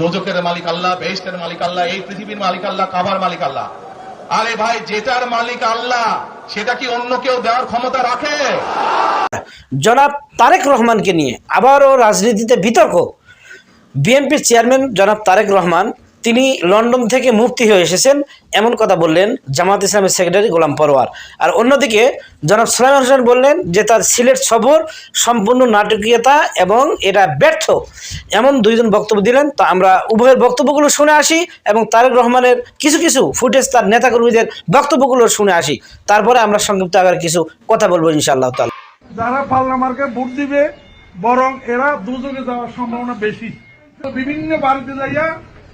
দোজকের মালিক আল্লাহ বেহেস্টের মালিক আল্লাহ, এই পৃথিবীর মালিক আল্লাহ, কাবার মালিক আল্লাহ। আরে ভাই, যেটার মালিক আল্লাহ, সেটা কি অন্য কেউ দেওয়ার ক্ষমতা রাখে? জনাব তারেক রহমানকে নিয়ে আবারও রাজনীতিতে বিতর্ক। বিএনপির চেয়ারম্যান জনাব তারেক রহমান তিনি লন্ডন থেকে মুক্তি হয়ে এসেছেন, এমন কথা বললেন জামাত ইসলামের সেক্রেটারি গোলাম পরোয়ার। আর অন্যদিকে জনাব সুলাইমান হোসেন বললেন যে তার সিলেট সফর সম্পূর্ণ নাটকীয়তা এবং এটা ব্যর্থ। এমন দুইজন বক্তব্য দিলেন, তো আমরা উভয়ের বক্তব্যগুলো শুনে আসি এবং তারেক রহমানের কিছু কিছু ফুটেজ তার নেতাকর্মীদের বক্তব্যগুলো শুনে আসি। তারপরে আমরা সংক্ষিপ্ত আকারে কিছু কথা বলব ইনশাআল্লাহ তাআলা। যারা পাল্লামার্কে ভোট দিবে, বরং এরা দুজনে যাওয়ার সম্ভাবনা বেশি। বিভিন্ন বাড়িতে যাইয়া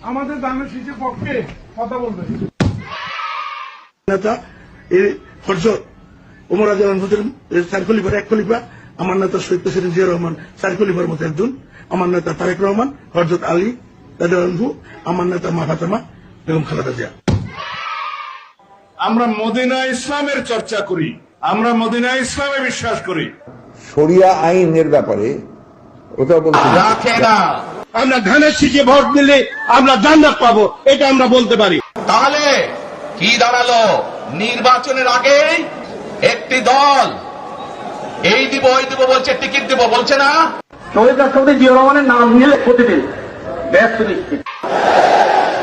আমাদের দানের শীষের পক্ষে কথা বলবে। নেতা এই হরজত উমর আজমান হুজুর চার খলিফার এক খলিফা আমার নেতা শহীদ প্রেসিডেন্ট জিয়া রহমান চার খলিফার মতো একজন আমার নেতা তারেক রহমান হরজত আলী দাদানহু আমার নেতা মা ফাতেমা বেগম খালেদা জিয়া। আমরা মদিনা ইসলামের চর্চা করি আমরা মদিনা ইসলামে বিশ্বাস করি। শরিয়া আইনের ব্যাপারে ওটা বলছি। রাখে না। আমরা ধানের শীষে ভোট দিলে আমরা জান্নাত পাবো এটা আমরা বলতে পারি। তাহলে কি দাঁড়াল? নির্বাচনের আগেই একটি দল এই দিব ওই দিব বলছে টিকিট দিব বলছে না? শহীদ রাষ্ট্রপতি জিয়া রহমানের নাম নিলে প্রতিদিন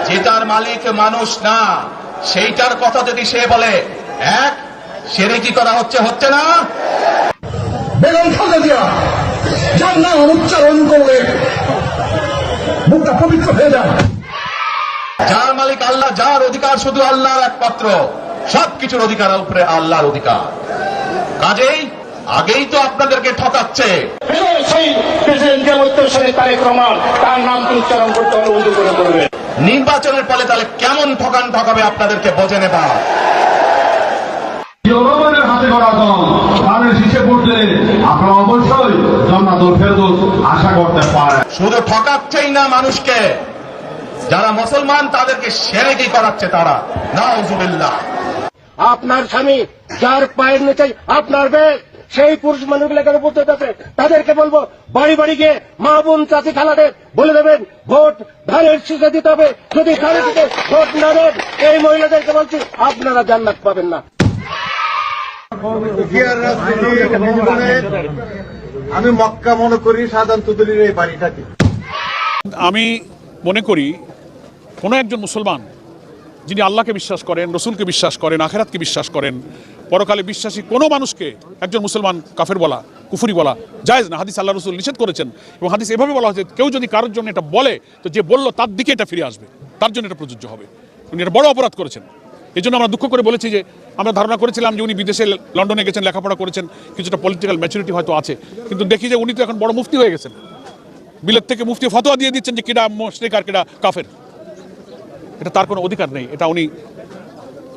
যেটার মালিক মানুষ না সেইটার কথা যদি সে বলে এক সেরে কি করা হচ্ছে হচ্ছে না? বেগম খালেদা জিয়া যার নাম উচ্চারণ করলে মুখটা পবিত্র হয়ে যায় যার মালিক আল্লাহ যার অধিকার শুধু আল্লাহর একমাত্র সবকিছুর অধিকার উপরে আল্লাহর অধিকার। কাজেই আগেই তো আপনাদেরকে ঠকাচ্ছে। তার নাম উচ্চারণ করতে করে করবে নির্বাচনের ফলে তাহলে কেমন ঠকান ঠকাবে আপনাদেরকে বোঝে নেবা জনগণের হাতে করা দল তাদের শীষে পড়লে আপনারা অবশ্যই জন্নাতুল ফেরদৌস আশা করতে পারেন। শুধু ঠকাচ্ছেই না মানুষকে যারা মুসলমান তাদেরকে সেরে কি করাচ্ছে তারা। নাউজুবিল্লাহ। আপনার স্বামী যার পায়ের নিচে আপনার বেগ সেই পুরুষ মানুষগুলোকে উপস্থিত আছে তাদেরকে বলব বাড়ি বাড়ি গিয়ে মা বোন চাচি খালাদের বলে দেবেন ভোট ধানের শীষে দিতে হবে। যদি ধানের ভোট না দেন এই মহিলাদেরকে বলছি আপনারা জান্নাত পাবেন না। আমি মক্কা মনে করি তুদলির এই বাড়িটাকে। আমি মনে করি কোনো একজন মুসলমান যিনি আল্লাহকে বিশ্বাস করেন, রসুলকে বিশ্বাস করেন, আখেরাতকে বিশ্বাস করেন, পরকালে বিশ্বাসী কোনো মানুষকে একজন মুসলমান কাফের বলা, কুফুরি বলা জায়েজ না। হাদিস আল্লাহ রসুল নিষেধ করেছেন এবং হাদিস এভাবে বলা হয়েছে, কেউ যদি কারোর জন্য এটা বলে, তো যে বলল তার দিকে এটা ফিরে আসবে, তার জন্য এটা প্রযোজ্য হবে। উনি এটা বড় অপরাধ করেছেন। এই জন্য আমরা দুঃখ করে বলেছি যে আমরা ধারণা করেছিলাম যে উনি বিদেশে লন্ডনে গেছেন, লেখাপড়া করেছেন, কিছুটা পলিটিক্যাল ম্যাচুরিটি হয়তো আছে। কিন্তু দেখি যে উনি তো এখন বড় মুফতি হয়ে গেছেন। বিলেত থেকে মুফতি ফতোয়া দিয়ে দিচ্ছেন যে কিডা মোশরেক আর কিডা কাফের। এটা তার কোনো অধিকার নেই। এটা উনি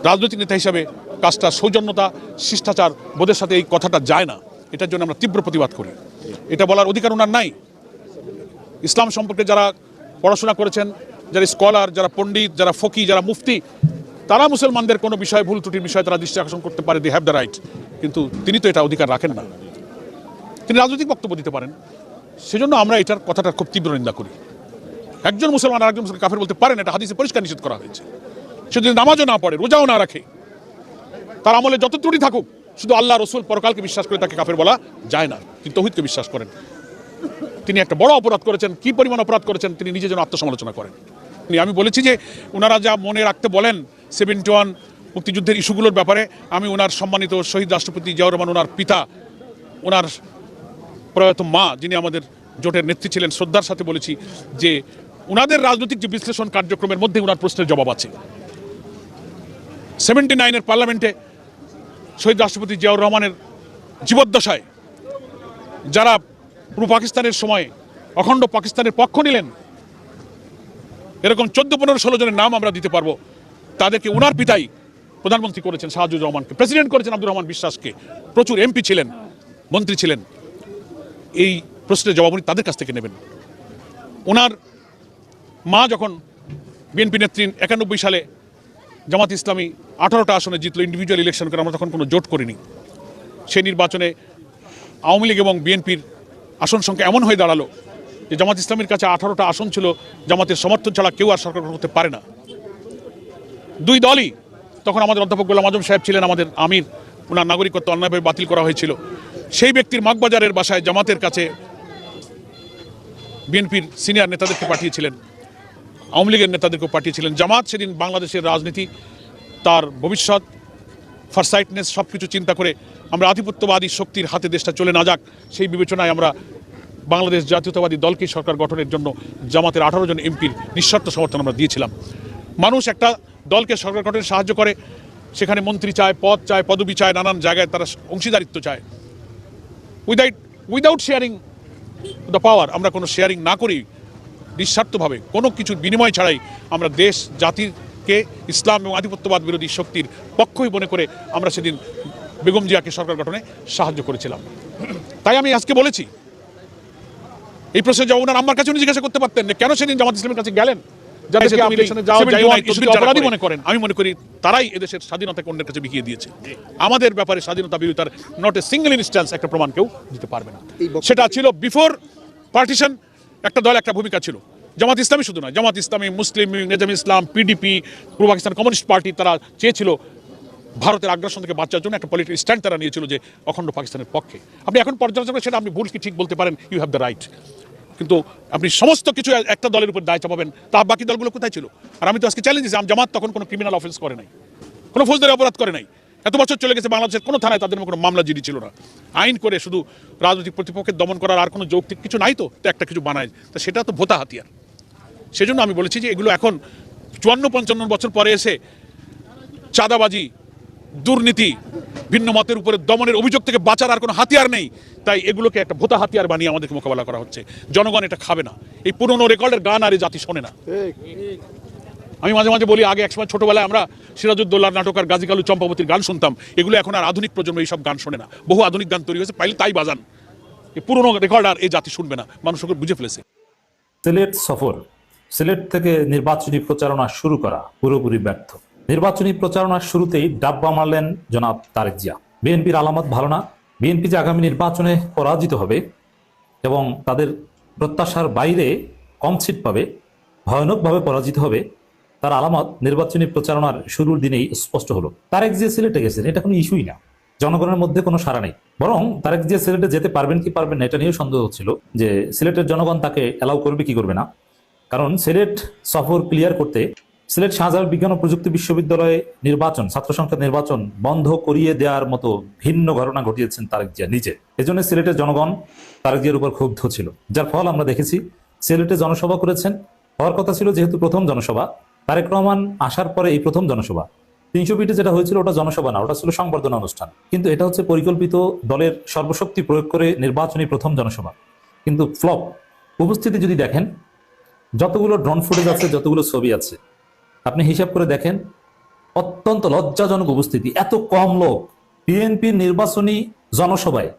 রাজনৈতিক নেতা হিসাবে কাজটা, সৌজন্যতা, শিষ্টাচার বোধের সাথে এই কথাটা যায় না। এটার জন্য আমরা তীব্র প্রতিবাদ করি। এটা বলার অধিকার ওনার নাই। ইসলাম সম্পর্কে যারা পড়াশোনা করেছেন, যারা স্কলার, যারা পণ্ডিত, যারা ফকি যারা মুফতি তারা মুসলমানদের কোনো বিষয়ে, ভুল ত্রুটির বিষয়ে তারা দৃষ্টি আকর্ষণ করতে পারে দি হ্যাভ দ্য রাইট কিন্তু তিনি তো এটা অধিকার রাখেন না। তিনি রাজনৈতিক বক্তব্য দিতে পারেন। সেজন্য আমরা এটার কথাটা খুব তীব্র নিন্দা করি। একজন মুসলমান আর একজন মুসলমান কাফের বলতে পারেন এটা হাদিসে পরিষ্কার নিষেধ করা হয়েছে। সে যদি নামাজও না পড়ে, রোজাও না রাখে, তার আমলে যত ত্রুটি থাকুক, শুধু আল্লাহ রসুল পরকালকে বিশ্বাস করে তাকে কাফের বলা যায় না। তিনি তৌহিদকে বিশ্বাস করেন। তিনি একটা বড় অপরাধ করেছেন, কি পরিমাণ অপরাধ করেছেন, তিনি নিজে যেন আত্মসমালোচনা করেন। আমি বলেছি যে ওনারা যা মনে রাখতে বলেন সেভেন্টি ওয়ান মুক্তিযুদ্ধের ইস্যুগুলোর ব্যাপারে আমি ওনার সম্মানিত শহীদ রাষ্ট্রপতি জিয়াউর রহমান ওনার পিতা, ওনার প্রয়াত মা যিনি আমাদের জোটের নেত্রী ছিলেন, শ্রদ্ধার সাথে বলেছি যে ওনাদের রাজনৈতিক যে বিশ্লেষণ কার্যক্রমের মধ্যে ওনার প্রশ্নের জবাব আছে। সেভেন্টি নাইনের পার্লামেন্টে শহীদ রাষ্ট্রপতি জিয়াউর রহমানের জীবদ্দশায় যারা পূর্ব পাকিস্তানের সময় অখণ্ড পাকিস্তানের পক্ষ নিলেন, এরকম চোদ্দ পনেরো ষোলো জনের নাম আমরা দিতে পারব। তাদেরকে ওনার পিতাই প্রধানমন্ত্রী করেছেন শাহাজুর রহমানকে, প্রেসিডেন্ট করেছেন আব্দুর রহমান বিশ্বাসকে। প্রচুর এমপি ছিলেন, মন্ত্রী ছিলেন। এই প্রশ্নের জবাব উনি তাদের কাছ থেকে নেবেন। ওনার মা যখন বিএনপি নেত্রী একানব্বই সালে জামাত ইসলামী আঠারোটা আসনে জিতলো ইন্ডিভিজুয়াল ইলেকশন করে, আমরা তখন কোনো জোট করিনি। সেই নির্বাচনে আওয়ামী লীগ এবং বিএনপির আসন সংখ্যা এমন হয়ে দাঁড়াল যে জামাত ইসলামের কাছে আঠারোটা আসন ছিল, জামাতের সমর্থন ছাড়া কেউ আর সরকার করতে পারে না। দুই দলই তখন আমাদের অধ্যাপক গোলাম আজম সাহেব ছিলেন আমাদের আমির ওনার নাগরিকত্ব অন্যায়ভাবে বাতিল করা হয়েছিল। সেই ব্যক্তির মগবাজারের বাসায় জামাতের কাছে বিএনপির সিনিয়র নেতাদেরকে পাঠিয়েছিলেন, আওয়ামী লীগের নেতাদেরকেও পাঠিয়েছিলেন। জামাত সেদিন বাংলাদেশের রাজনীতি, তার ভবিষ্যৎ ফারসাইটনেস সব কিছু চিন্তা করে আমরা আধিপত্যবাদী শক্তির হাতে দেশটা চলে না যাক, সেই বিবেচনায় আমরা বাংলাদেশ জাতীয়তাবাদী দলকে সরকার গঠনের জন্য জামাতের আঠারো জন এমপির নিঃশর্ত সমর্থন আমরা দিয়েছিলাম। মানুষ একটা দলকে সরকার গঠনে সাহায্য করে, সেখানে মন্ত্রী চায়, পদ চায়, পদবি চায়, নানান জায়গায় তারা অংশীদারিত্ব চায়। Without without sharing the power আমরা কোনো শেয়ারিং না করি নিঃস্বার্থভাবে। কোনো কিছুর বিনিময় ছাড়াই আমরা দেশ, জাতিকে ইসলাম এবং আধিপত্যবাদ বিরোধী শক্তির পক্ষই মনে করে আমরা সেদিন বেগম জিয়াকে সরকার গঠনে সাহায্য করেছিলাম। তাই আমি আজকে বলেছি, এই প্রশ্নে জবাব আমার কাছে জিজ্ঞাসা করতে পারতেন কেন সেদিন জামাত ইসলামের কাছে গেলেন? অপরাধী মনে করেন আমি মনে করি তারাই এদেশের স্বাধীনতাকে অন্যের কাছে বিকিয়ে দিয়েছে। আমাদের ব্যাপারে স্বাধীনতা বিরোধিতার নট এ সিঙ্গেল ইনস্ট্যান্স একটা প্রমাণ কেউ দিতে পারবে না। সেটা ছিল বিফোর পার্টিশন একটা দল একটা ভূমিকা ছিল। জামাত ইসলামী শুধু নয় জামাত ইসলামী মুসলিম নেজাম ইসলাম পিডিপি পূর্ব পাকিস্তান কমিউনিস্ট পার্টি তারা চেয়েছিল ভারতের আগ্রাসন থেকে বাঁচার জন্য একটা পলিটিক্যাল স্ট্যান্ড তারা নিয়েছিল যে অখণ্ড পাকিস্তানের পক্ষে। আপনি এখন পর্যালোচনা সেটা আপনি ভুল কি ঠিক বলতে পারেন? ইউ হ্যাভ দ্য রাইট কিন্তু আপনি সমস্ত কিছু একটা দলের উপর দায় চাপাবেন। তা বাকি দলগুলো কোথায় ছিল? আর আমি তো আজকে চ্যালেঞ্জ দিয়েছি জামাত তখন কোনো ক্রিমিনাল অফেন্স করে নাই। কোনো ফৌজদারি অপরাধ করে নাই। এত বছর চলে গেছে বাংলাদেশের কোনো থানায় তাদের কোনো মামলা জিডি ছিল না। আইন করে শুধু রাজনৈতিক প্রতিপক্ষের দমন করার আর কোনো যৌক্তিক কিছু নাই তো? তো একটা কিছু বানায়। তা সেটা তো ভোতা হাতিয়ার। সেজন্য আমি বলেছি যে এগুলো এখন চুয়ান্ন পঞ্চান্ন বছর পরে এসে চাঁদাবাজি, দুর্নীতি ভিন্ন মতের উপরে দমনের অভিযোগ থেকে বাঁচার আর কোনো হাতিয়ার নেই। তাই এগুলোকে একটা ভোতা হাতিয়ার বানিয়ে আমাদেরকে মোকাবেলা করা হচ্ছে। জনগণ এটা খাবে না। এই পুরনো রেকর্ডের গান আর এই জাতি শোনে না। আমি মাঝে মাঝে বলি, আগে একসময় ছোটবেলায় আমরা সিরাজউদ্দৌলার নাটক আর গাজী কালু চম্পাবতীর গান শুনতাম। এগুলো এখন আর আধুনিক প্রজন্ম এইসব গান শোনে না। বহু আধুনিক গান তৈরি হয়েছে, পাইলে তাই বাজান। এই পুরনো রেকর্ড আর এই জাতি শুনবে না। মানুষ বুঝে ফেলেছে। সিলেট সফর। সিলেট থেকে নির্বাচনী প্রচারণা শুরু করা পুরোপুরি ব্যর্থ। নির্বাচনী প্রচারণার শুরুতেই ডাব্বা মারলেন জনাব তারেক জিয়া। বিএনপির আলামত ভালো না। বিএনপি যে আগামী নির্বাচনে পরাজিত হবে এবং তাদের প্রত্যাশার বাইরে কম সিট পাবে, ভয়ানকভাবে পরাজিত হবে, তার আলামত নির্বাচনী প্রচারণার শুরুর দিনেই স্পষ্ট হলো। তারেক জিয়া সিলেটে গেছেন, এটা কোনো ইস্যুই না। জনগণের মধ্যে কোনো সাড়া নেই। বরং তারেক জিয়া সিলেটে যেতে পারবেন কি পারবেন না, এটা নিয়েও সন্দেহ হচ্ছিল যে সিলেটের জনগণ তাকে অ্যালাউ করবে কি করবে না। কারণ সিলেট সফর ক্লিয়ার করতে সিলেট শাহজালাল বিজ্ঞান ও প্রযুক্তি বিশ্ববিদ্যালয়ে নির্বাচন, ছাত্র সংসদ নির্বাচন বন্ধ করিয়ে দেওয়ার মতো ভিন্ন ঘটনা ঘটিয়েছেন তারেক জিয়া নিজে। এজন্য সিলেটের জনগণ তারেক জিয়ার উপর ক্ষুব্ধ ছিল। যার ফল আমরা দেখেছি, সিলেটে জনসভা করেছেন। হওয়ার কথা ছিল যেহেতু প্রথম জনসভা, তারেক রহমান আসার পরে এই প্রথম জনসভা। তিনশো ফিটে যেটা হয়েছিল ওটা জনসভা না, ওটা ছিল সংবর্ধনা অনুষ্ঠান। কিন্তু এটা হচ্ছে পরিকল্পিত দলের সর্বশক্তি প্রয়োগ করে নির্বাচনী প্রথম জনসভা। কিন্তু ফ্লপ, উপস্থিতি যদি দেখেন, যতগুলো ড্রোন ফুটেজ আছে, যতগুলো ছবি আছে আপনি হিসাব করে দেখেন, অত্যন্ত লজ্জাজনক উপস্থিতি। এত কম লোক, বিএনপির নির্বাচনী জনসভায়,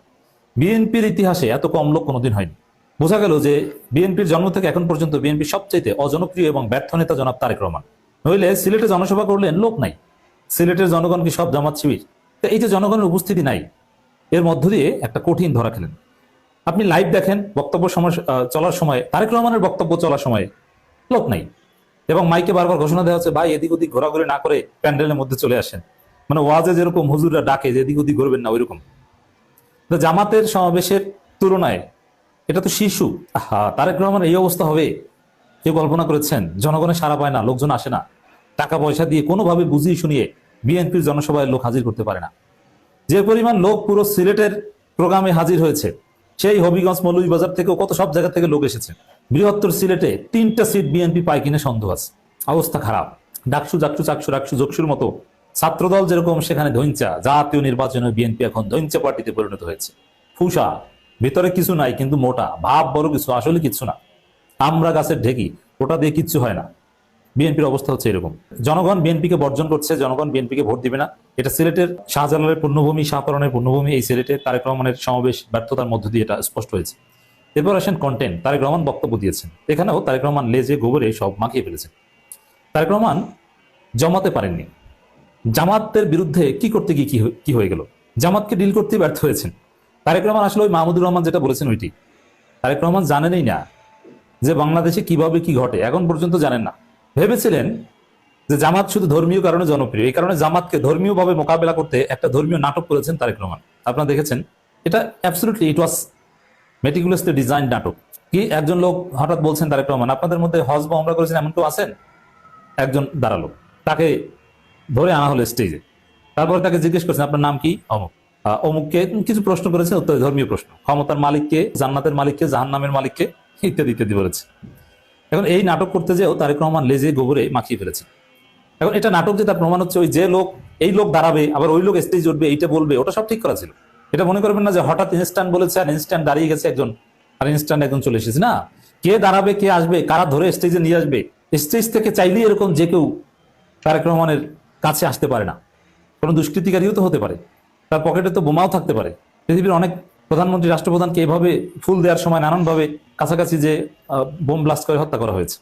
বিএনপির ইতিহাসে এত কম লোক কোনোদিন হয়নি। বোঝা গেল যে বিএনপির জন্ম থেকে এখন পর্যন্ত বিএনপির সবচাইতে অজনপ্রিয় এবং ব্যর্থ নেতা জনাব তারেক রহমান। নইলে সিলেটে জনসভা করলেন লোক নাই। সিলেটের জনগণ কি সব জামাত শিবির? তো এই যে জনগণের উপস্থিতি নাই, এর মধ্য দিয়ে একটা কঠিন ধরা খেলেন। আপনি লাইভ দেখেন, বক্তব্য সময় চলার সময়, তারেক রহমানের বক্তব্য চলার সময় লোক নাই। এবং মাইকে বারবার ঘোষণা দেওয়া হচ্ছে, ভাই, এদিক ওদিক ঘোরাঘুরি না করে প্যান্ডেলের মধ্যে চলে আসেন। মানে ওয়াজে যেরকম হুজুররা ডাকে যে এদিক ওদিক ঘুরবেন না, ওইরকম। জামাতের সমাবেশের তুলনায় এটা তো শিশু। আহা, তারেক রহমান এই অবস্থা হবে? কেউ কল্পনা করেছেন? জনগণের সারা পায় না, লোকজন আসে না। টাকা পয়সা দিয়ে কোনোভাবে বুঝিয়ে শুনিয়ে বিএনপির জনসভায় লোক হাজির করতে পারে না। যে পরিমাণ লোক পুরো সিলেটের প্রোগ্রামে হাজির হয়েছে, সেই হবিগঞ্জ মৌলভীবাজার থেকেও কত সব জায়গা থেকে লোক এসেছে। বৃহত্তর সিলেটে তিনটা সিট বিএনপি পায় কিনে সন্দেহ আছে। অবস্থা খারাপ। ডাকসু, জাকসু, চাকসু, রাকসু জকসুর মতো ছাত্রদল যেরকম সেখানে ধৈঞ্চা জাতীয় নির্বাচনে বিএনপি এখন ধৈঞ্চা পার্টিতে পরিণত হয়েছে। ফুসা, ভিতরে কিছু নাই কিন্তু মোটা, ভাব বড় কিছু, আসলে কিছু না। আমরা গাছের ঢেকি, ওটা দিয়ে কিচ্ছু হয় না। বিএনপির অবস্থা হচ্ছে এরকম। জনগণ বিএনপিকে বর্জন করছে, জনগণ বিএনপিকে ভোট দিবে না। এটা সিলেটের শাহজালালের পূর্ণভূমি শাহপরণের পূর্ণভূমি, এই সিলেটের তারেক রহমানের সমাবেশ ব্যর্থতার মধ্য দিয়ে এটা স্পষ্ট হয়েছে। এরপর আসেন কন্টেন্ট তারেক রহমান বক্তব্য দিয়েছেন। এখানেও তারেক রহমান লেজে গোবরে সব মাখিয়ে ফেলেছেন। তারেক রহমান জমাতে পারেননি। জামাতের বিরুদ্ধে কি করতে গিয়ে কি হয়ে- গেল? জামাতকে ডিল করতে ব্যর্থ হয়েছেন। তারেক রহমান আসলে ওই মাহমুদুর রহমান যেটা বলেছেন ওইটি। তারেক রহমান জানেনই না যে বাংলাদেশে কীভাবে কি ঘটে। এখন পর্যন্ত জানেন না। ভেবেছিলেন যে জামাত শুধু ধর্মীয় কারণে জনপ্রিয়। এই কারণে জামাতকে ধর্মীয়ভাবে মোকাবেলা করতে একটা ধর্মীয় নাটক করেছেন তারেক রহমান আপনারা দেখেছেন, এটা absolutely it was meticulously design নাটক। কি একজন লোক হঠাৎ বলছেন তারেক রহমান, আপনাদের মধ্যে হজ বা আমরা করেছেন এমন কেউ আছেন? একজন দাঁড়াল। তাকে ধরে আনা হলো স্টেজে। তারপরে তাকে জিজ্ঞেস করছেন, আপনার নাম কি? অমুক। অমুককে কিছু প্রশ্ন করেছেন উত্তর ধর্মীয় প্রশ্ন। ক্ষমতার মালিককে, জান্নাতের মালিককে, জাহান্নামের মালিককে ইত্যাদি ইত্যাদি বলেছে। এখন এই নাটক করতে যেও তারেক রহমান লেজে গোবরে মাখিয়ে ফেলেছে। এখন এটা নাটক যে তার প্রমাণ হচ্ছে, ওই যে লোক, এই লোক দাঁড়াবে, আবার ওই লোক স্টেজ উঠবে, এইটা বলবে, ওটা সব ঠিক করা ছিল। এটা মনে করবেন না যে হঠাৎ ইনস্ট্যান্ট বলেছে আর ইনস্ট্যান্ট দাঁড়িয়ে গেছে একজন, আর ইনস্ট্যান্ট একজন চলে এসেছে। না, কে দাঁড়াবে, কে আসবে, কারা ধরে স্টেজে নিয়ে আসবে স্টেজ থেকে চাইলেই এরকম যে কেউ তারেক রহমানের কাছে আসতে পারে না। কোনো দুষ্কৃতিকারীও তো হতে পারে, তার পকেটে তো বোমাও থাকতে পারে। পৃথিবীর অনেক প্রধানমন্ত্রী রাষ্ট্রপ্রধানকে এভাবে ফুল দেওয়ার সময় নানানভাবে কাছাকাছি যে বোম ব্লাস্ট করে হত্যা করা হয়েছে।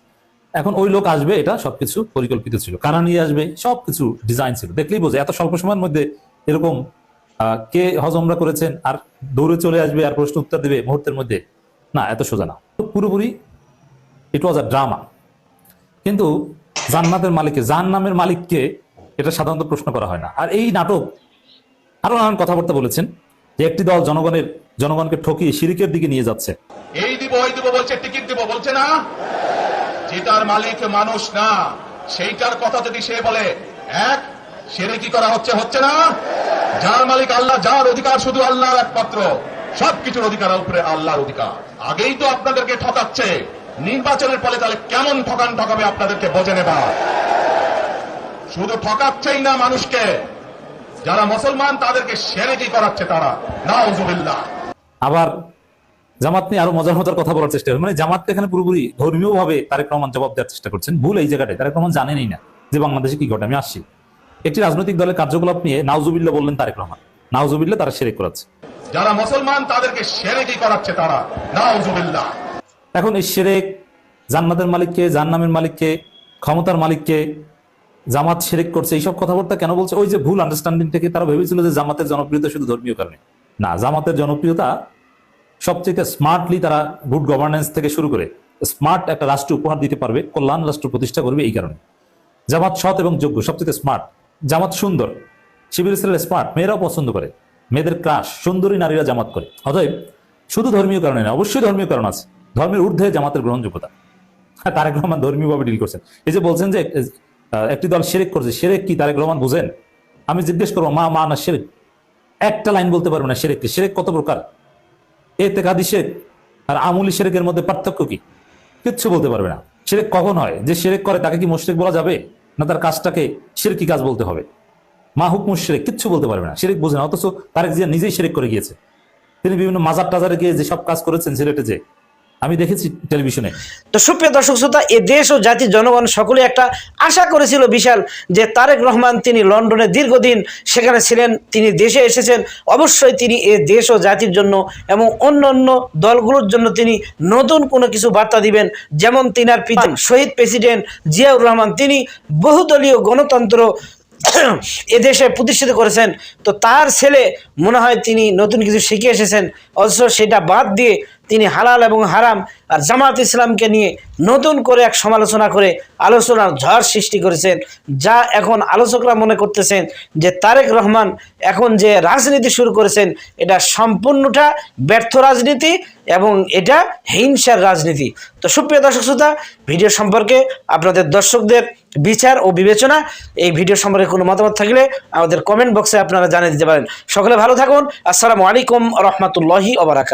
এখন ওই লোক আসবে, এটা সবকিছু পরিকল্পিত ছিল। কারা নিয়ে আসবে, সবকিছু ডিজাইন ছিল। দেখলেই বোঝে এত স্বল্প সময়ের মধ্যে এরকম কে হজমরা করেছেন আর দৌড়ে চলে আসবে আর প্রশ্ন উত্তর দেবে মুহূর্তের মধ্যে? না, এত সোজা না। পুরোপুরি ইট ওয়াজ আ ড্রামা কিন্তু জান্নাতের মালিককে, জাহান্নামের মালিককে এটা সাধারণত প্রশ্ন করা হয় না। আর এই নাটক আরও নানান কথাবার্তা বলেছেন যে একটি দল জনগণের, জনগণকে ঠকিয়ে শিরিকের দিকে নিয়ে যাচ্ছে। এই দিব, ওই দিব, বলছে, টিকিট দিব, বলছে না? যেটার মালিক মানুষ না, সেইটার কথা যদি সে বলে, এক, সেরে কি করা হচ্ছে হচ্ছে না? যার মালিক আল্লাহ, যার অধিকার শুধু আল্লাহর একমাত্র, সবকিছুর অধিকার উপরে, আল্লাহর অধিকার। আগেই তো আপনাদেরকে ঠকাচ্ছে। নির্বাচনের ফলে তাহলে কেমন ঠকান ঠকাবে আপনাদেরকে বোঝে নেবা শুধু ঠকাচ্ছেই না মানুষকে। যারা মুসলমান, তাদেরকে সেরে কি করাচ্ছে তারা। নাউজুবিল্লাহ। আবার জামাত নিয়ে আরও মজার মজার কথা বলার চেষ্টা মানে জামাতকে এখানে পুরোপুরি ধর্মীয় ভাবে তারেক রহমান জবাব দেওয়ার চেষ্টা করছেন। ভুল এই জায়গাটায়। তারেক রহমান জানেনই না যে বাংলাদেশে কি ঘটে। আমি আসছি। একটি রাজনৈতিক দলের কার্যকলাপ নিয়ে নাউজুবিল্লা বললেন তারেক রহমান। নাউজুবিল্লা তারা সেরেক করাচ্ছে যারা মুসলমান তাদেরকে সেরে কি করাচ্ছে তারা? নাউজুবিল্লাহ এখন এই সেরেক জান্নাতের মালিককে জাহান্নামের মালিককে ক্ষমতার মালিককে জামাত সেরেক করছে এইসব কথাবার্তা কেন বলছে? ওই যে ভুল আন্ডারস্ট্যান্ডিং থেকে তারা ভেবেছিল যে জামাতের জনপ্রিয়তা শুধু ধর্মীয় কারণে। না জামাতের জনপ্রিয়তা সবচেয়ে স্মার্টলি তারা গুড গভর্নেন্স থেকে শুরু করে স্মার্ট একটা রাষ্ট্র উপহার দিতে পারবে কল্যাণ রাষ্ট্র প্রতিষ্ঠা করবে এই কারণে। জামাত সৎ এবং যোগ্য সবচেয়ে স্মার্ট জামাত সুন্দর শিবির ছেলে স্মার্ট মেয়েরাও পছন্দ করে। মেয়েদের ক্রাশ সুন্দরী নারীরা জামাত করে। অতএব শুধু ধর্মীয় কারণে না অবশ্যই ধর্মীয় কারণ আছে। ধর্মের ঊর্ধ্বে জামাতের গ্রহণযোগ্যতা। হ্যাঁ, তারেক রহমান ধর্মীয়ভাবে ডিল করছেন। এই যে বলছেন যে একটি দল সেরেক করছে সেরেক কি তারেক রহমান বুঝেন? আমি জিজ্ঞেস করব মা মা না সেরেক? একটা লাইন বলতে পারব না সেরেক কি সেরেক কত প্রকার? এতে কাদি শেরেক আর আমুলি শেরেকের মধ্যে পার্থক্য কি? কিচ্ছু বলতে পারবে না। সেরেক কখন হয়? যে সেরেক করে তাকে কি মুশরিক বলা যাবে? না তার কাজটাকে সিরকি কাজ বলতে হবে? মা হুকমু মুশরেক কিচ্ছু বলতে পারবে না। সেরেক বোঝে না, অথচ তারেক জিয়া নিজেই সেরেক করে গিয়েছে। তিনি বিভিন্ন মাজার টাজারে গিয়ে যেসব কাজ করেছেন, সিলেটে যে আমি দেখেছি টেলিভিশনে। তো সুপ্রিয় দর্শক শ্রোতা, এ দেশ ও জাতির জনগণ সকলে একটা আশা করেছিল বিশাল যে তারেক রহমান তিনি লন্ডনে দীর্ঘদিন সেখানে ছিলেন, তিনি দেশে এসেছেন। অবশ্যই তিনি এ দেশ ও জাতির জন্য এবং অন্য অন্য দলগুলোর জন্য তিনি নতুন কোনো কিছু বার্তা দিবেন। যেমন তিনার পিতা শহীদ প্রেসিডেন্ট জিয়াউর রহমান, তিনি বহুদলীয় গণতন্ত্র এদেশে প্রতিষ্ঠিত করেছেন। তো তার ছেলে মনে হয় তিনি নতুন কিছু শিখে এসেছেন। অথচ সেটা বাদ দিয়ে তিনি হালাল এবং হারাম আর জামাত ইসলামকে নিয়ে নতুন করে এক সমালোচনা করে আলোচনার ঝড় সৃষ্টি করেছেন, যা এখন আলোচকরা মনে করতেছেন যে তারেক রহমান এখন যে রাজনীতি শুরু করেছেন, এটা সম্পূর্ণটা ব্যর্থ রাজনীতি এবং এটা হিংসার রাজনীতি। তো সুপ্রিয় দর্শক শ্রোতা, ভিডিও সম্পর্কে আপনাদের দর্শকদের বিচার ও বিবেচনা। এই ভিডিও সম্পর্কে কোনো মতামত থাকলে আমাদের কমেন্ট বক্সে আপনারা জানিয়ে দিতে পারেন। সকলে ভালো থাকুন। আসসালামু আলাইকুম রহমতুল্লাহি ওবরাকাত